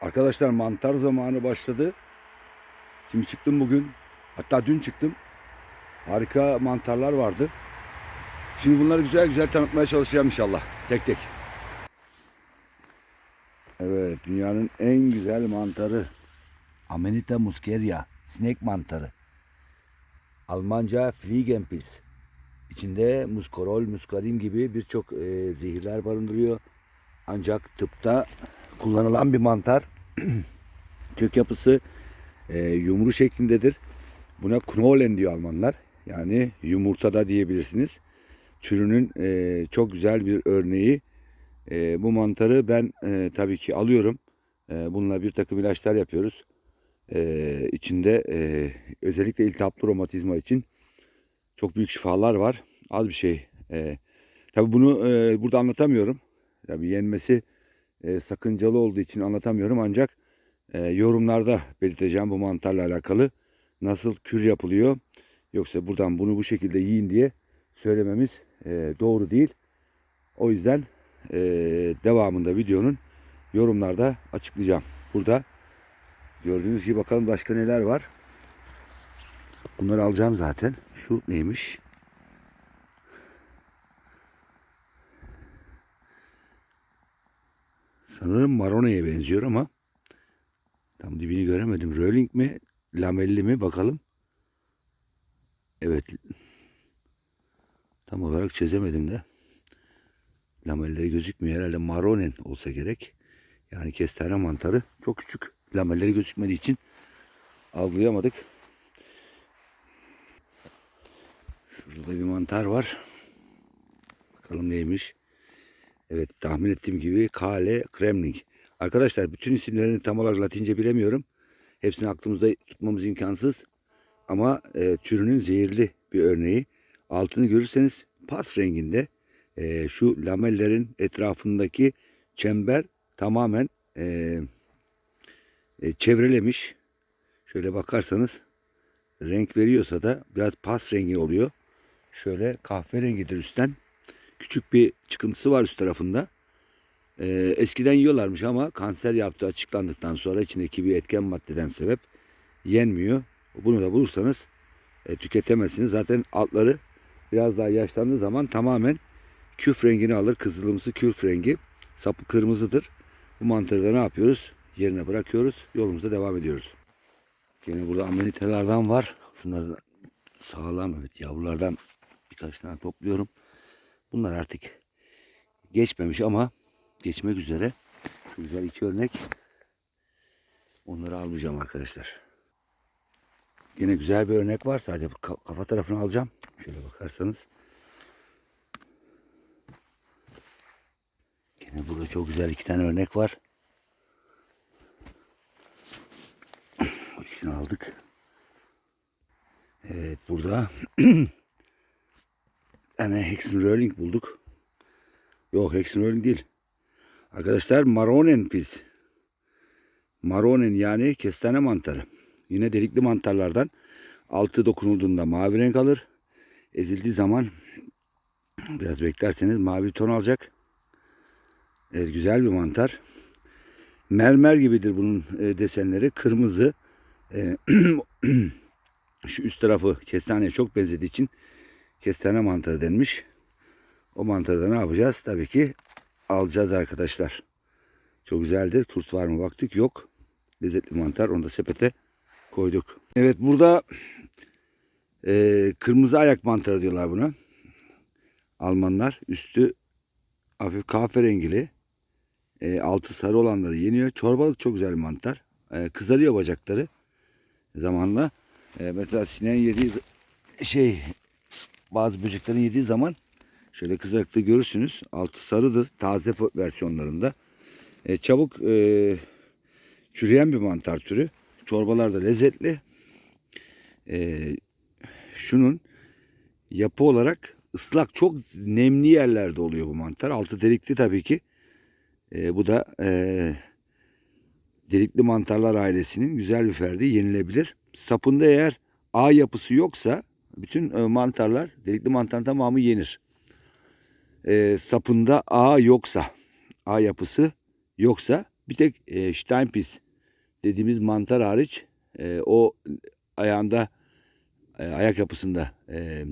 Arkadaşlar mantar zamanı başladı. Şimdi çıktım bugün. Hatta dün çıktım. Harika mantarlar vardı. Şimdi bunları güzel güzel tanıtmaya çalışacağım inşallah. Tek tek. Evet dünyanın en güzel mantarı. Amanita muscaria. Sinek mantarı. Almanca Fliegenpilz. İçinde muskorol, muskarin gibi birçok e, zehirler barındırıyor. Ancak tıpta kullanılan bir mantar. Kök yapısı e, yumru şeklindedir. Buna knolen diyor Almanlar. Yani yumurta da diyebilirsiniz. Türünün e, çok güzel bir örneği. E, bu mantarı ben e, tabii ki alıyorum. E, bununla bir takım ilaçlar yapıyoruz. E, içinde e, özellikle iltihaplı romatizma için çok büyük şifalar var. Az bir şey. E, tabii bunu e, burada anlatamıyorum. Tabii yenmesi e, sakıncalı olduğu için anlatamıyorum ancak e, yorumlarda belirteceğim bu mantarla alakalı nasıl kür yapılıyor. Yoksa buradan bunu bu şekilde yiyin diye söylememiz e, doğru değil. O yüzden e, devamında videonun yorumlarda açıklayacağım. Burada gördüğünüz gibi bakalım başka neler var. Bunları alacağım zaten. Şu neymiş? Sanırım Marone'ye benziyor ama tam dibini göremedim. Röling mi? Lamelli mi? Bakalım. Evet. Tam olarak çözemedim de. Lamelleri gözükmüyor. Herhalde Maronen olsa gerek. Yani kestane mantarı. Çok küçük. Lamelleri gözükmediği için algılayamadık. Şurada bir mantar var. Bakalım neymiş. Evet tahmin ettiğim gibi Kale Kremling. Arkadaşlar bütün isimlerini tam olarak Latince bilemiyorum. Hepsini aklımızda tutmamız imkansız. Ama e, türünün zehirli bir örneği. Altını görürseniz pas renginde e, şu lamellerin etrafındaki çember tamamen e, e, çevrelemiş. Şöyle bakarsanız renk veriyorsa da biraz pas rengi oluyor. Şöyle kahverengidir üstten. Küçük bir çıkıntısı var üst tarafında. Ee, eskiden yiyorlarmış ama kanser yaptığı açıklandıktan sonra içindeki bir etken maddeden sebep yenmiyor. Bunu da bulursanız e, tüketemezsiniz. Zaten altları biraz daha yaşlandığı zaman tamamen küf rengini alır. Kızılımsı küf rengi. Sapı kırmızıdır. Bu mantarı da ne yapıyoruz? Yerine bırakıyoruz. Yolumuza devam ediyoruz. Yine burada amenitalardan var. Şunları da sağlam evet yavrulardan birkaç tane topluyorum. Bunlar artık geçmemiş ama geçmek üzere. Şu güzel iki örnek. Onları almayacağım arkadaşlar. Yine güzel bir örnek var. Sadece ka- kafa tarafını alacağım. Şöyle bakarsanız. Yine burada çok güzel iki tane örnek var. Bu ikisini aldık. Evet burada yani Hexen Rolling bulduk. Yok Hexen Rolling değil. Arkadaşlar Maronen pils. Maronen yani kestane mantarı. Yine delikli mantarlardan altı dokunulduğunda mavi renk alır. Ezildiği zaman biraz beklerseniz mavi ton alacak. Evet güzel bir mantar. Mermer gibidir bunun e, desenleri. Kırmızı. E, şu üst tarafı kestaneye çok benzediği için kestane mantarı denmiş. O mantarı da ne yapacağız? Tabii ki alacağız arkadaşlar. Çok güzeldir. Kurt var mı baktık. Yok. Lezzetli mantar. Onu da sepete koyduk. Evet burada e, kırmızı ayak mantarı diyorlar buna. Almanlar. Üstü hafif kahverengili. E, altı sarı olanları yeniyor. Çorbalık çok güzel bir mantar. E, kızarıyor bacakları zamanla. E, mesela sineğin yediği şey bazı böceklerin yediği zaman şöyle kızarıklığı görürsünüz. Altı sarıdır. Taze versiyonlarında. E, çabuk e, çürüyen bir mantar türü. Çorbalar da lezzetli. E, şunun yapı olarak ıslak çok nemli yerlerde oluyor bu mantar. Altı delikli tabii ki. E, bu da e, delikli mantarlar ailesinin güzel bir ferdi yenilebilir. Sapında eğer ağ yapısı yoksa bütün e, mantarlar, delikli mantarın tamamı yenir. E, sapında ağ yoksa, ağ yapısı yoksa Bir tek e, Steinpis dediğimiz mantar hariç e, o ayağında e, ayak yapısında e,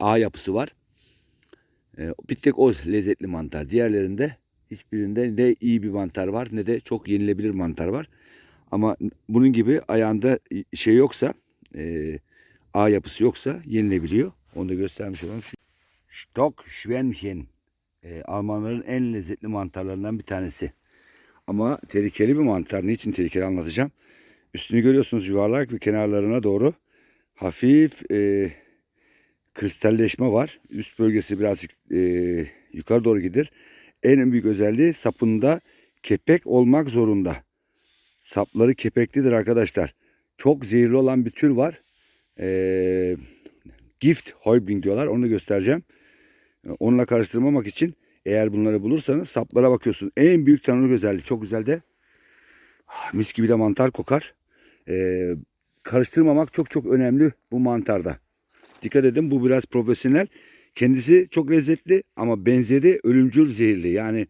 ağ yapısı var. E, bir tek o lezzetli mantar. Diğerlerinde hiçbirinde ne iyi bir mantar var ne de çok yenilebilir mantar var. Ama bunun gibi ayağında şey yoksa e, ağ yapısı yoksa yenilebiliyor. Onu da göstermiş olalım. Stock Schwämmchen. E, Almanların en lezzetli mantarlarından bir tanesi. Ama tehlikeli bir mantar. Niçin tehlikeli anlatacağım. Üstünü görüyorsunuz yuvarlak ve kenarlarına doğru hafif e, kristalleşme var. Üst bölgesi birazcık e, yukarı doğru gider. En büyük özelliği sapında kepek olmak zorunda. Sapları kepeklidir arkadaşlar. Çok zehirli olan bir tür var. Gift Heubling diyorlar. Onu da göstereceğim. Onunla karıştırmamak için eğer bunları bulursanız saplara bakıyorsunuz. En büyük tanrılık özelliği. Çok güzel de ah, mis gibi de mantar kokar. Ee, karıştırmamak çok çok önemli bu mantarda. Dikkat edin bu biraz profesyonel. Kendisi çok lezzetli ama benzeri ölümcül zehirli. Yani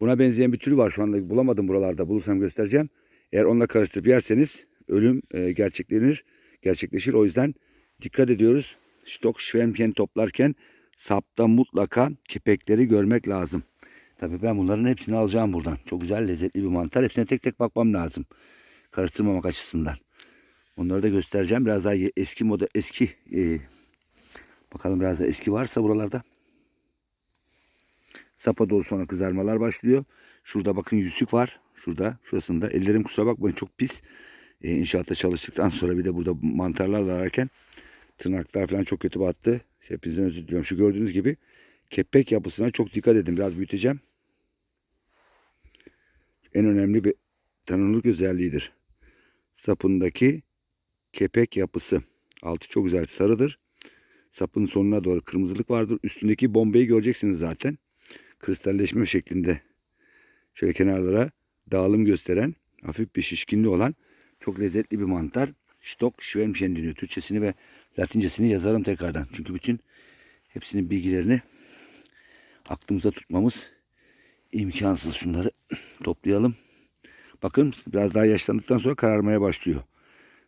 buna benzeyen bir türü var şu anda bulamadım buralarda. Bulursam göstereceğim. Eğer onunla karıştırıp yerseniz ölüm e, gerçeklenir, gerçekleşir. O yüzden dikkat ediyoruz. Stok Schwemmchen toplarken sapta mutlaka kepekleri görmek lazım. Tabii ben bunların hepsini alacağım buradan. Çok güzel lezzetli bir mantar. Hepsine tek tek bakmam lazım. Karıştırmamak açısından. Onları da göstereceğim. Biraz daha eski moda eski e, bakalım biraz da eski varsa buralarda. Sapa doğru sonra kızarmalar başlıyor. Şurada bakın yüzük var. Şurada şurasında. Ellerim kusura bakmayın çok pis. E, inşaatta çalıştıktan sonra bir de burada mantarlarla ararken tırnaklar falan çok kötü battı. Hepinizden özür diliyorum. Şu gördüğünüz gibi kepek yapısına çok dikkat edin. Biraz büyüteceğim. En önemli bir tanımlık özelliğidir. Sapındaki kepek yapısı. Altı çok güzel sarıdır. Sapın sonuna doğru kırmızılık vardır. Üstündeki bombayı göreceksiniz zaten. Kristalleşme şeklinde. Şöyle kenarlara dağılım gösteren, hafif bir şişkinli olan çok lezzetli bir mantar. Stock Schwemmchen deniyor. Türkçesini ve Latincesini yazarım tekrardan. Çünkü bütün hepsinin bilgilerini aklımıza tutmamız imkansız. Şunları toplayalım. Bakın biraz daha yaşlandıktan sonra kararmaya başlıyor.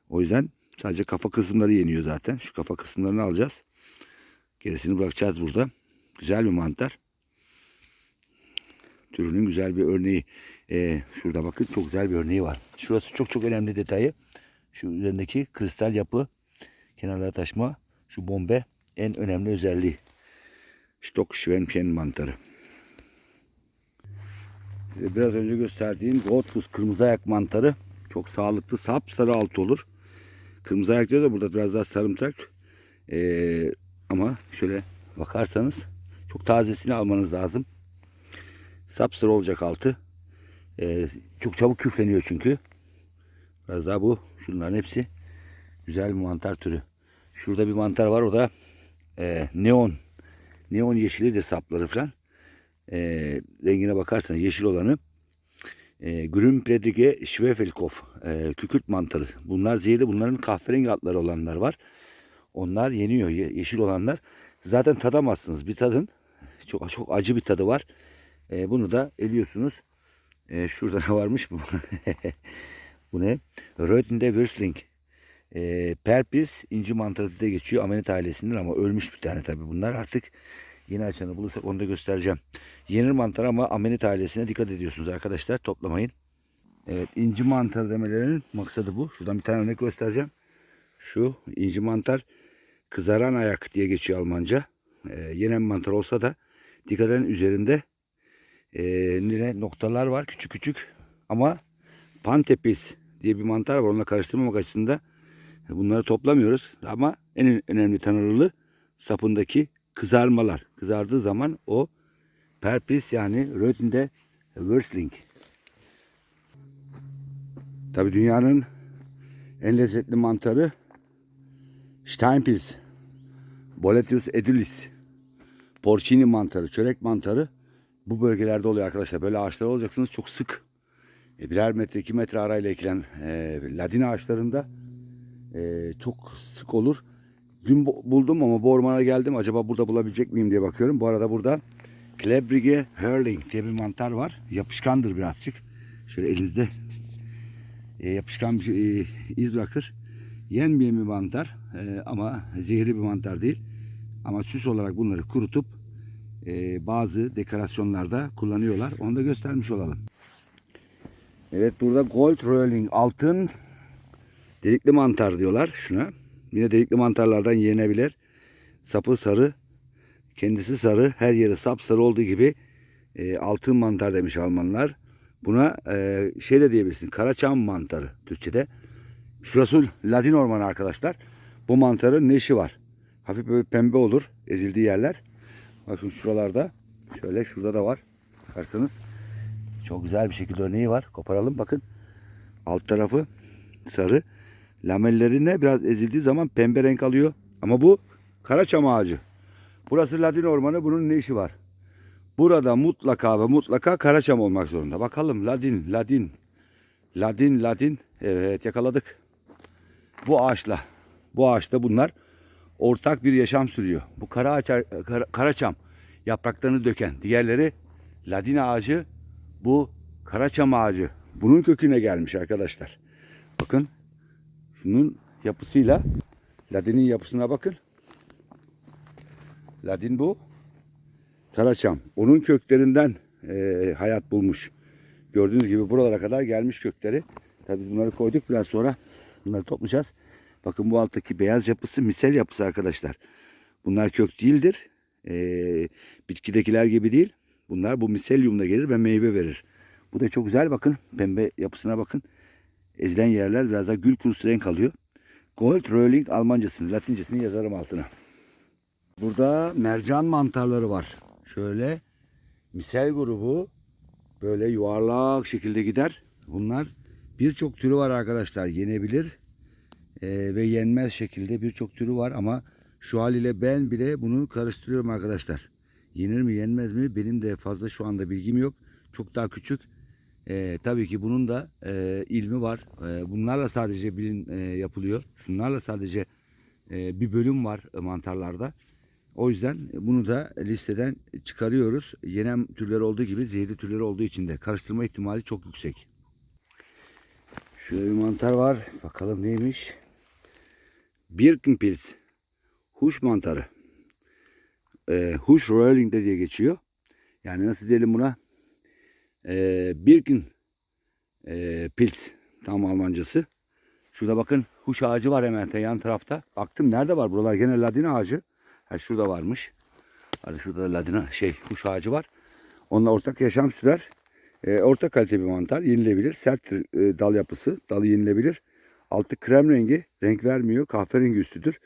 O yüzden sadece kafa kısımları yeniyor zaten. Şu kafa kısımlarını alacağız. Gerisini bırakacağız burada. Güzel bir mantar. Türünün güzel bir örneği. Ee, şurada bakın çok güzel bir örneği var. Şurası çok çok önemli detayı. Şu üzerindeki kristal yapı kenarlara taşma şu bombe en önemli özelliği. Stock Schwemmchen mantarı. Size biraz önce gösterdiğim Goldfuss kırmızı ayak mantarı çok sağlıklı sapsarı altı olur. Kırmızı ayak diyor da burada biraz daha sarımsak. Ee, ama şöyle bakarsanız çok tazesini almanız lazım. Sapsarı olacak altı. Ee, çok çabuk küfleniyor çünkü. Biraz daha bu. Şunların hepsi güzel bir mantar türü. Şurada bir mantar var o da e, neon. Neon yeşilidir sapları falan. E, rengine bakarsanız yeşil olanı e, Grünpredige Schwefelkopf e, kükürt mantarı. Bunlar zehirli. Bunların kahverengi adları olanlar var. Onlar yeniyor. Ye- yeşil olanlar. Zaten tadamazsınız. Bir tadın. Çok çok acı bir tadı var. E, bunu da eliyorsunuz. E, şurada ne varmış bu? bu ne? Rötende Würstling. E, Perpis inci mantarı da geçiyor. Amenit ailesinden ama ölmüş bir tane tabii bunlar. Artık yeni açanı bulursak onu da göstereceğim. Yenir mantar ama amenit ailesine dikkat ediyorsunuz arkadaşlar. Toplamayın. Evet inci mantarı demelerinin maksadı bu. Şuradan bir tane örnek göstereceğim. Şu inci mantar kızaran ayak diye geçiyor Almanca. E, yenen mantar olsa da dikkat edin üzerinde e, noktalar var küçük küçük ama pantepis diye bir mantar var. Onunla karıştırmamak açısından bunları toplamıyoruz. Ama en önemli tanrılı sapındaki kızarmalar. Kızardığı zaman o perpis yani rötinde Würstling. Tabi dünyanın en lezzetli mantarı Steinpilz. Boletus edulis. Porcini mantarı, çörek mantarı bu bölgelerde oluyor arkadaşlar. Böyle ağaçlar olacaksınız çok sık. E, birer metre, iki metre arayla ekilen e, ladin ağaçlarında e, çok sık olur. Dün bu- buldum ama bu ormana geldim. Acaba burada bulabilecek miyim diye bakıyorum. Bu arada burada Klebrige Hörling diye bir mantar var. Yapışkandır birazcık. Şöyle elinizde e, yapışkan bir e, iz bırakır. Yenmeyen bir mantar e, ama zehirli bir mantar değil. Ama süs olarak bunları kurutup e, bazı dekorasyonlarda kullanıyorlar. Onu da göstermiş olalım. Evet burada gold rolling altın delikli mantar diyorlar şuna. Yine delikli mantarlardan yenebilir. Sapı sarı, kendisi sarı, her yeri sapsarı olduğu gibi e, altın mantar demiş Almanlar. Buna e, şey de diyebilirsin. Karaçam mantarı Türkçe'de. Şurası Ladin ormanı arkadaşlar. Bu mantarın neşi var. Hafif böyle pembe olur ezildiği yerler. Bakın şuralarda. Şöyle şurada da var. Bakarsanız. Çok güzel bir şekilde örneği var. Koparalım bakın. Alt tarafı sarı. Lamellerine biraz ezildiği zaman pembe renk alıyor. Ama bu karaçam ağacı. Burası Ladin ormanı. Bunun ne işi var? Burada mutlaka ve mutlaka karaçam olmak zorunda. Bakalım Ladin, Ladin, Ladin, Ladin. Evet yakaladık. Bu ağaçla, bu ağaçta bunlar ortak bir yaşam sürüyor. Bu kara ağaç, kara- karaçam yapraklarını döken. Diğerleri Ladin ağacı, bu karaçam ağacı. Bunun köküne gelmiş arkadaşlar. Bakın şunun yapısıyla Ladin'in yapısına bakın. Ladin bu. Karaçam. Onun köklerinden e, hayat bulmuş. Gördüğünüz gibi buralara kadar gelmiş kökleri. Tabii biz bunları koyduk. Biraz sonra bunları toplayacağız. Bakın bu alttaki beyaz yapısı misel yapısı arkadaşlar. Bunlar kök değildir. E, bitkidekiler gibi değil. Bunlar bu miselyumda gelir ve meyve verir. Bu da çok güzel. Bakın pembe yapısına bakın. Ezilen yerler biraz daha gül kurusu renk alıyor. Gold Rolling Almancasını, Latincesini yazarım altına. Burada mercan mantarları var. Şöyle misel grubu böyle yuvarlak şekilde gider. Bunlar birçok türü var arkadaşlar. Yenebilir eee, ve yenmez şekilde birçok türü var ama şu haliyle ben bile bunu karıştırıyorum arkadaşlar. Yenir mi yenmez mi benim de fazla şu anda bilgim yok. Çok daha küçük. Eee, tabii ki bunun da eee, ilmi var. Eee, bunlarla sadece bilim eee, yapılıyor. Şunlarla sadece eee, bir bölüm var e, mantarlarda. O yüzden bunu da listeden çıkarıyoruz. Yenen türler olduğu gibi zehirli türleri olduğu için de karıştırma ihtimali çok yüksek. Şöyle bir mantar var. Bakalım neymiş. Birkenpilz. Huş mantarı. Ee, huş rolling de diye geçiyor. Yani nasıl diyelim buna? Ee, Birken e, Pilz. Tam Almancası. Şurada bakın huş ağacı var hemen yan tarafta. Baktım nerede var buralar? Gene ladin ağacı. Ha şurada varmış. Hadi şurada da ladina şey kuş ağacı var. Onunla ortak yaşam sürer. E, orta kalite bir mantar. Yenilebilir. Sert e, dal yapısı. Dalı yenilebilir. Altı krem rengi. Renk vermiyor. Kahverengi üstüdür.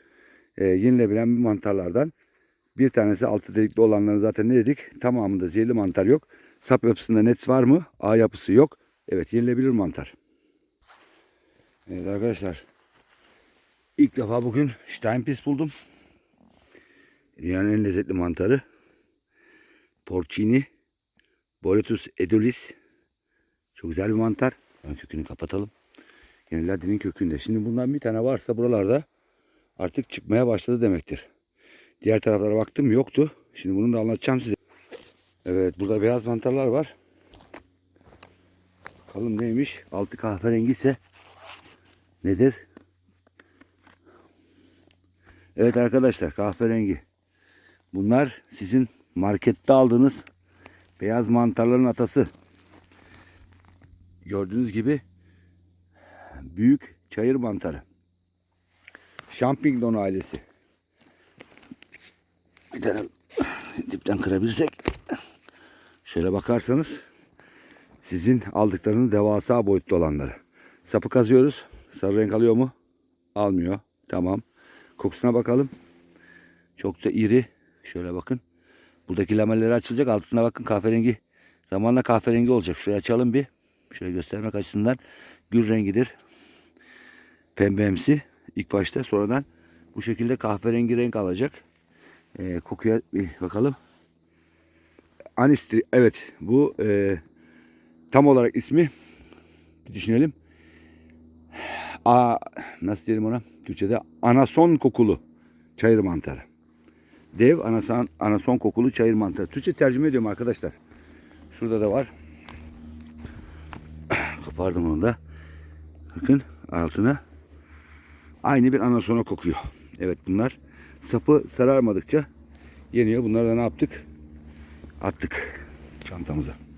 E, yenilebilen bir mantarlardan. Bir tanesi altı delikli olanların zaten ne dedik? Tamamında zehirli mantar yok. Sap yapısında net var mı? A yapısı yok. Evet yenilebilir mantar. Evet arkadaşlar. İlk defa bugün Steinpilz buldum. Dünyanın en lezzetli mantarı. Porcini. Boletus edulis. Çok güzel bir mantar. Ön kökünü kapatalım. Yine ladinin kökünde. Şimdi bundan bir tane varsa buralarda artık çıkmaya başladı demektir. Diğer taraflara baktım yoktu. Şimdi bunu da anlatacağım size. Evet burada beyaz mantarlar var. Bakalım neymiş. Altı kahverengi ise nedir? Evet arkadaşlar kahverengi. Bunlar sizin markette aldığınız beyaz mantarların atası. Gördüğünüz gibi büyük çayır mantarı. Şampingdon ailesi. Bir tane dipten kırabilirsek şöyle bakarsanız sizin aldıklarınız devasa boyutta olanları. Sapı kazıyoruz. Sarı renk alıyor mu? Almıyor. Tamam. Kokusuna bakalım. Çok da iri. Şöyle bakın. Buradaki lamelleri açılacak. Altına bakın kahverengi. Zamanla kahverengi olacak. Şurayı açalım bir. Şöyle göstermek açısından. Gül rengidir. Pembemsi. ilk başta. Sonradan bu şekilde kahverengi renk alacak. Ee, kokuya bir bakalım. Anistri. Evet. Bu e, tam olarak ismi bir düşünelim. A, nasıl diyelim ona? Türkçe'de anason kokulu çayır mantarı. Dev anason, anason kokulu çayır mantarı. Türkçe tercüme ediyorum arkadaşlar. Şurada da var. Kopardım onu da. Bakın altına. Aynı bir anasona kokuyor. Evet bunlar sapı sararmadıkça yeniyor. Bunları da ne yaptık? Attık çantamıza.